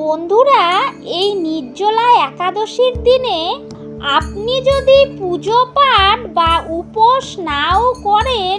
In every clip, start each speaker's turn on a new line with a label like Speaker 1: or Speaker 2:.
Speaker 1: বন্ধুরা, এই নির্জলা একাদশীর দিনে আপনি যদি পুজো পাঠ বা উপোস নাও করেন,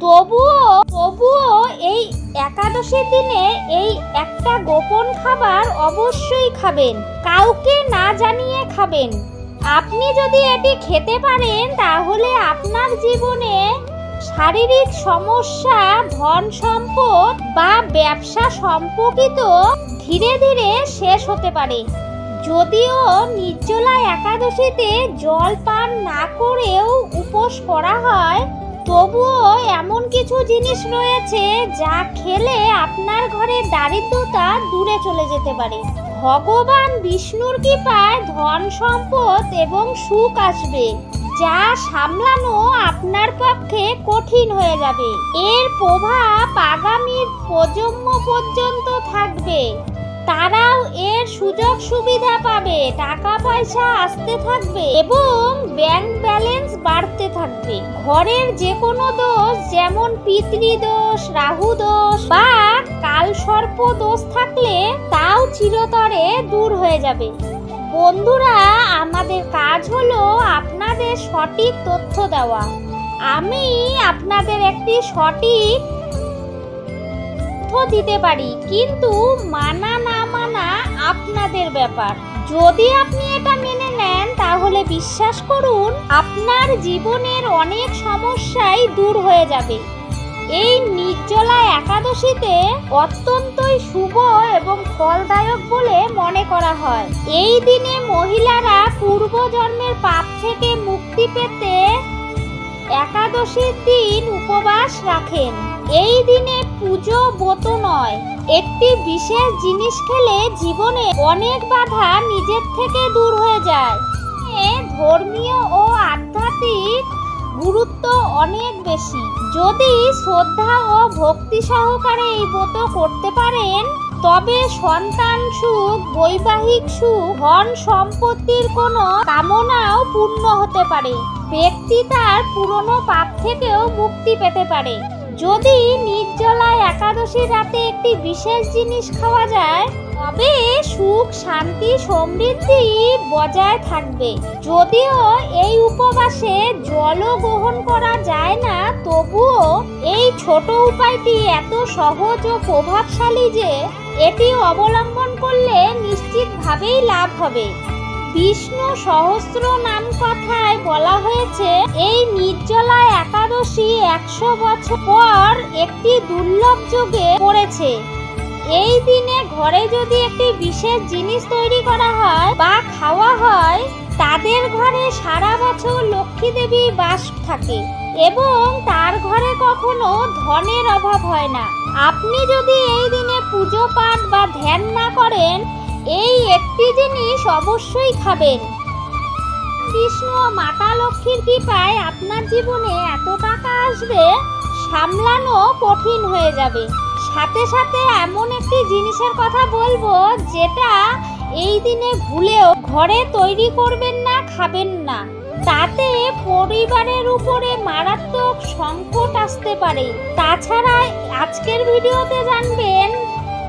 Speaker 1: তবুও তবুও এই একাদশীর দিনে এই একটা গোপন খাবার অবশ্যই খাবেন। কাউকে না জানিয়ে খাবেন। আপনি যদি এটি খেতে পারেন, তাহলে আপনার জীবনে শারীরিক সমস্যা, ধন সম্পদ বা ব্যবসা সম্পর্কিত ধীরে ধীরে শেষ হতে পারে। যদিও নির্জলা একাদশীতে জল পান না করেও উপোস করা হয়, তবুও এমন কিছু জিনিস রয়েছে যা খেলে আপনার ঘরের দারিদ্রতা দূরে চলে যেতে পারে। ভগবান বিষ্ণুর কৃপায় ধন সম্পদ এবং সুখ আসবে, যা সামলানো আপনার পক্ষে কঠিন হয়ে যাবে। এর প্রভাব আগামী প্রজন্ম পর্যন্ত থাকবে। তারাও এর সুযোগ সুবিধা পাবে। টাকা পয়সা আসতে থাকবে এবং ব্যাংক ব্যালেন্স বাড়তে থাকবে। ঘরের যে কোনো দোষ, যেমন পিতৃদোষ রাহু দোষ বা কালসর্প দোষ থাকলে তাও চিরতরে দূর হয়ে যাবে। বন্ধুরা, আমাদের কাজ হলো আপনাদের সঠিক তথ্য দেওয়া। আমি আপনাদের একটি সঠিক তথ্য দিতে পারি, কিন্তু মানা আপনাদের ব্যাপার। যদি আপনি এটা মেনে নেন, তাহলে বিশ্বাস করুন, আপনার জীবনের অনেক সমস্যাই দূর হয়ে যাবে। এই নির্জলা একাদশীতে অত্যন্তই শুভ এবং ফলদায়ক বলে মনে করা হয়। এই দিনে মহিলারা পূর্বজন্মের পাপ থেকে মুক্তি পেতে একাদশীর দিন উপবাস রাখেন। এই দিনে পুজো ব্রত নয়। একটি বিশেষ জিনিস খেলে জীবনে অনেক বাধা নিজের থেকে দূর হয়ে যায়। ধর্মীয় ও আধ্যাত্মিক গুরুত্ব অনেক বেশি। যদি শ্রদ্ধা ও ভক্তি সহকারে এই ব্রত করতে পারেন, তবে সন্তান সুখ, বৈবাহিক সুখ, ধন সম্পত্তির কোনো কামনাও পূর্ণ হতে পারে। ব্যক্তি তার পুরনো পাপ থেকেও মুক্তি পেতে পারে। যদি নির্জলায় একাদশী রাতে একটি বিশেষ জিনিস খাওয়া যায়, তবে সুখ, শান্তি, সমৃদ্ধি বজায় থাকবে। যদিও এই উপবাসে জলও গ্রহণ করা যায় না, তবুও এই ছোট উপায়টি এত সহজ ও প্রভাবশালী যে এটি অবলম্বন করলে নিশ্চিতভাবেই লাভ হবে। বিষ্ণু সহস্র নাম কথায় বলা হয়েছে, এই নির্জলা একাদশী একশো বছর পর একটি দুর্লভ যুগে পড়েছে। এই দিনে ঘরে যদি একটি বিশেষ জিনিস তৈরি করা হয় বা খাওয়া হয়, তাদের ঘরে সারা বছর লক্ষ্মী দেবী বাস থাকে এবং তার ঘরে কখনো ধনের অভাব হয় না। আপনি যদি এই দিনে পুজো পাঠ বা ধ্যান না করেন একটি জিনিস অবশ্যই খাবেন। কৃষ্ণ মাতা লক্ষ্মীর কৃপায় আপনার জীবনে এত টাকা আসবে, সামলানো কঠিন হয়ে যাবে। সাথে সাথে এমন একটি জিনিসের কথা বলব, যেটা এই দিনে ভুলেও ঘরে তৈরি করবেন না, খাবেন না। তাতে পরিবারের উপরে মারাত্মক সংকট আসতে পারে। তাছাড়া আজকের ভিডিওতে জানবেন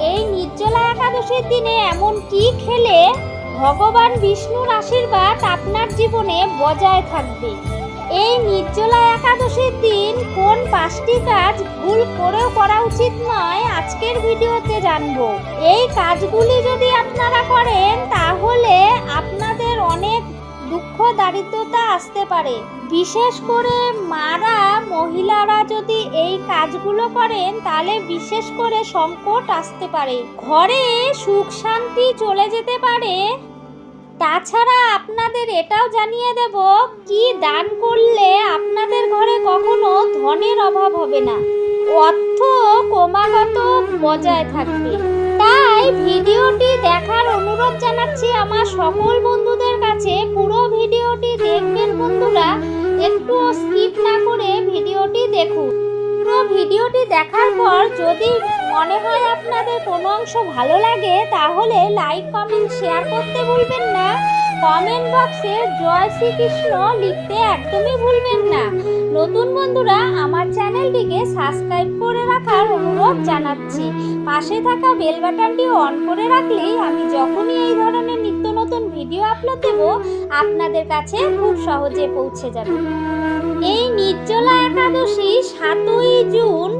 Speaker 1: এই নির্জলা একাদশীর দিনে এমন কি খেলে ভগবান বিষ্ণুর আশীর্বাদ আপনার জীবনে বজায় থাকবে? এই নির্জলা একাদশীর দিন কোন পাঁচটি কাজ ভুল করেও করা উচিত নয় আজকের ভিডিওতে জানব। এই কাজগুলি যদি আপনারা করেন, তাহলে আপনাদের অনেক দুঃখ দারিদ্রতা আসতে পারে। বিশেষ করে মারা মহিলারা যদি এই কাজগুলো করেন, তাহলে বিশেষ করে সংকট আসতে পারে। ঘরে সুখ শান্তি চলে যেতে পারে। তাছাড়া আপনাদের এটাও জানিয়ে দেব, কি দান করলে আপনাদের ঘরে কখনো ধনের অভাব হবে না? অর্থ ক্রমাগত বজায় থাকবে। তাই ভিডিওটি দেখার অনুরোধ জানাচ্ছি আমার সকল বন্ধুদের কাছে। পুরো একটু স্কিপ না করে ভিডিওটি দেখুন। পুরো ভিডিওটি দেখার পর যদি মনে হয় আপনাদের কোনো অংশ ভালো লাগে, তাহলে লাইক কমেন্ট শেয়ার করতে ভুলবেন না। কমেন্ট বক্সে জয় শ্রীকৃষ্ণ লিখতে একদমই ভুলবেন না। নতুন বন্ধুরা, আমার চ্যানেলটিকে সাবস্ক্রাইব করে রাখার অনুরোধ জানাচ্ছি। পাশে থাকা বেল বাটনটি অন করে রাখলেই আমি যখনই এই ধরনের আপলোড দেব আপনাদের কাছে খুব সহজে পৌঁছে যাবে। এই নির্জলা একাদশী সাতই জুন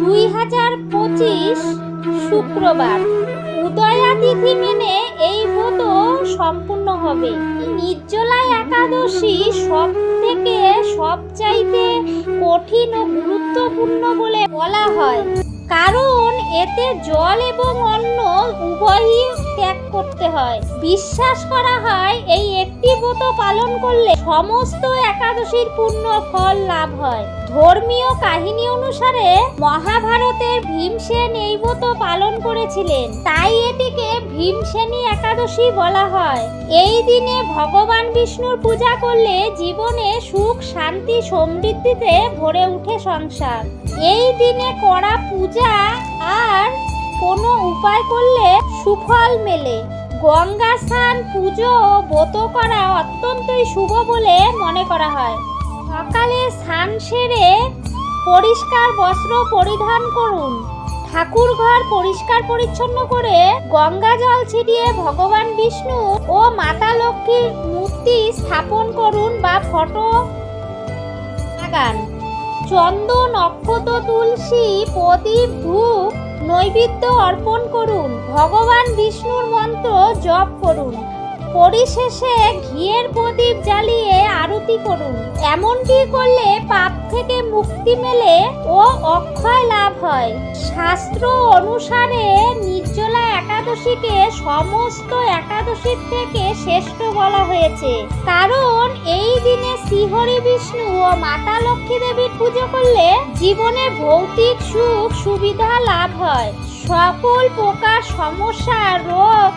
Speaker 1: দুই হাজার পঁচিশ শুক্রবার। উদয়া তিথি মেনে এই ব্রত সম্পূর্ণ হবে। নির্জলা একাদশী সব থেকে সবচাইতে কঠিন ও গুরুত্বপূর্ণ বলে বলা হয়। কারণ এতে জল এবং অন্ন উভয়ই ত্যাগ করতে হয়। বিশ্বাস করা হয়, এই একটি ব্রত পালন করলে সমস্ত একাদশীর পূর্ণ ফল লাভ হয়। ধর্মীয় কাহিনী অনুসারে মহাভারতের ভীমসেন এই ব্রত পালন করেছিলেন। তাই এটিকে ভীমসেনী একাদশী বলা হয়। এই দিনে ভগবান বিষ্ণুর পূজা করলে জীবনে সুখ, শান্তি, সমৃদ্ধিতে ভরে উঠে সংসার। এই দিনে করা পূজা আর কোনো উপায় করলে সুফল মেলে। গঙ্গা স্নান, পুজো ব্রত করা অত্যন্তই শুভ বলে মনে করা হয়। সকালে স্নান সেরে পরিষ্কার বস্ত্র পরিধান করুন। ঠাকুর ঘর পরিষ্কার পরিচ্ছন্ন করে গঙ্গা জল ছিটিয়ে ভগবান বিষ্ণু ও মাতা লক্ষ্মীর মূর্তি স্থাপন করুন বা ফটো লাগান। চন্দন অক্ষত তুলসী প্রদীপ ধূপ নৈবেদ্য অর্পণ করুন। ভগবান বিষ্ণুর মন্ত্র জপ করুন। পরিশেষে ঘিয়ের প্রদীপ জ্বালিয়ে আরতি করুন। এমনটি করলে পাপ থেকে মুক্তি মেলে ও অক্ষয় লাভ হয়। শাস্ত্র অনুসারে নির্জলা একাদশীকে সমস্ত একাদশীর থেকে শ্রেষ্ঠ বলা হয়েছে। কারণ এই দিনে শ্রীহরি বিষ্ণু ও মাতা লক্ষ্মী দেবীর পুজো করলে জীবনে ভৌতিক সুখ, সুবিধা লাভ হয়। সকল প্রকার সমস্যা, রোগ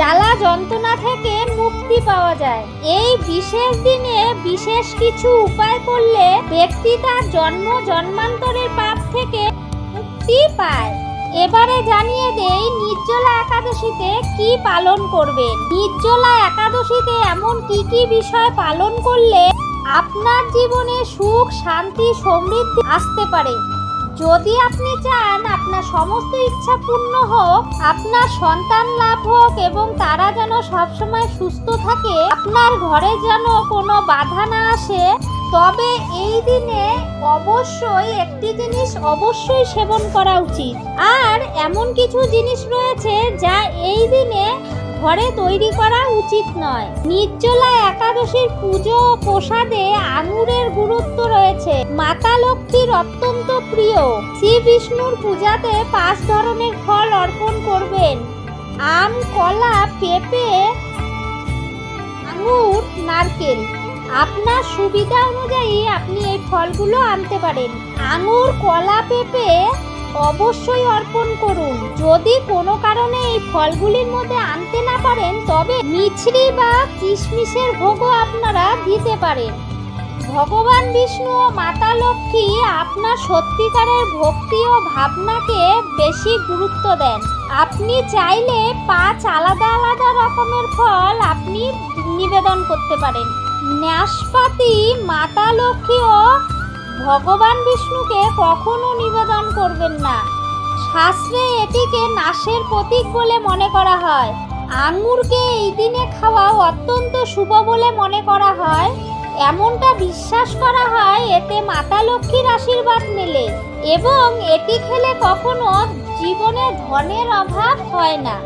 Speaker 1: জ্বালা যন্ত্রণা থেকে মুক্তি পাওয়া যায়। এই বিশেষ দিনে বিশেষ কিছু উপায় করলে ব্যক্তি তার জন্ম, জন্মান্তরের পাপ থেকে মুক্তি পায়। এবারে জানিয়ে দেই, নির্জলা একাদশীতে কি পালন করবেন? নির্জলা একাদশীতে এমন কি কি বিষয় পালন করলে আপনার জীবনে সুখ, শান্তি, সমৃদ্ধি আসতে পারে? যদি আপনি চান আপনার সমস্ত ইচ্ছা পূর্ণ হোক, আপনার সন্তান লাভ হোক এবং তারা যেন সবসময় সুস্থ থাকে, আপনার ঘরে যেন কোনো বাধা না আসে, তবে এই দিনে অবশ্যই একটি জিনিস অবশ্যই সেবন করা উচিত। আর এমন কিছু জিনিস রয়েছে যা এই দিনে ঘরে তৈরি করা উচিত নয়। নির্জলা একাদশীর পুজো ও প্রসাদে আঙুরের গুরুত্ব রয়েছে। মাতা লক্ষ্মীর অত্যন্ত প্রিয়। শ্রী বিষ্ণুর পূজাতে পাঁচ ধরনের ফল অর্পণ করবেন। আম, কলা, পেঁপে, আঙুর, নারকেল। আপনার সুবিধা অনুযায়ী আপনি এই ফলগুলো আনতে পারেন। আঙুর, কলা, পেঁপে অবশ্যই অর্পণ করুন। যদি কোনো কারণে এই ফলগুলির মধ্যে আনতে না পারেন, তবে মিছরি বা কিশমিশের ভোগও আপনারা দিতে পারেন। ভগবান বিষ্ণু ও মাতা লক্ষ্মী আপনার সত্যিকারের ভক্তি ও ভাবনাকে বেশি গুরুত্ব দেন। আপনি চাইলে পাঁচ আলাদা আলাদা রকমের ফল আপনি নিবেদন করতে পারেন। নাশপাতি মাতা লক্ষ্মী ও ভগবান বিষ্ণুকে কখনো নিবেদন করবেন না। শাস্ত্রে এটিকে নাশের প্রতীক বলে মনে করা হয়। আঙুরকে এই দিনে খাওয়া অত্যন্ত শুভ বলে মনে করা হয়। এমনটা বিশ্বাস করা হয় এতে মাতা লক্ষ্মীর আশীর্বাদ মেলে এবং এটি খেলে কখনো জীবনে ধনের অভাব হয় না।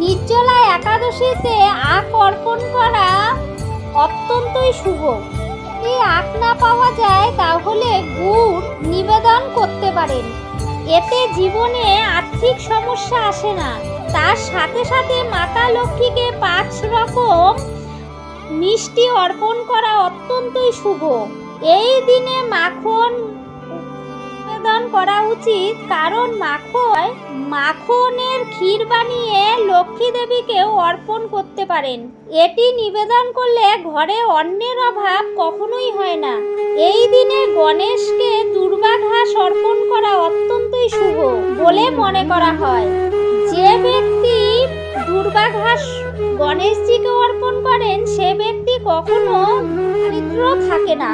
Speaker 1: নির্জলা একাদশীতে আখ অর্পণ করা অত্যন্তই শুভ। যদি আখ না পাওয়া যায়, তাহলে গুড় নিবেদন করতে পারেন। এতে জীবনে আর্থিক সমস্যা আসে না। তার সাথে সাথে মাতা লক্ষ্মীকে পাঁচ রকম মিষ্টি অর্পণ করা অত্যন্তই শুভ। এই দিনে মাখন করা উচিত কারণ মাখন, মাখনের ক্ষীর বানিয়ে লক্ষ্মী দেবীকেও অর্পণ করতে পারেন। এটি নিবেদন করলে ঘরে অন্যের অভাব কখনোই হয় না। এই দিনে গণেশকে দুর্বা ঘাস অর্পণ করা অত্যন্তই শুভ বলে মনে করা হয়। যে ব্যক্তি দুর্বা ঘাস গণেশজিকে অর্পণ করেন, সে ব্যক্তি কখনো দরিদ্র থাকে না।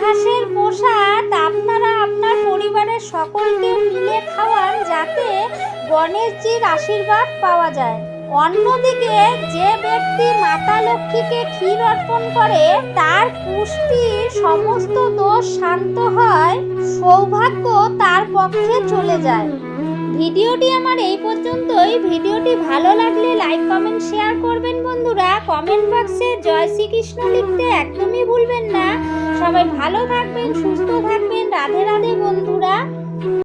Speaker 1: ঘাসের প্রসাদ আপনারা আপনার পরিবারের সকলকে মিলে খাওয়ান যাতে গণেশজির আশীর্বাদ পাওয়া যায়। অন্যদিকে যে ব্যক্তি মাতা লক্ষ্মীকে ক্ষীর অর্পণ করে, তার পুষ্টির সমস্ত দোষ শান্ত হয়, সৌভাগ্য তার পক্ষে চলে যায়। ভিডিওটি আমার এই পর্যন্তই। ভিডিওটি ভালো লাগলে লাইক কমেন্ট শেয়ার করবেন বন্ধুরা। কমেন্ট বক্সে জয় শ্রীকৃষ্ণ লিখতে একদমই ভুলবেন না। সবাই ভালো থাকবেন, সুস্থ থাকবেন। রাধে রাধে বন্ধুরা।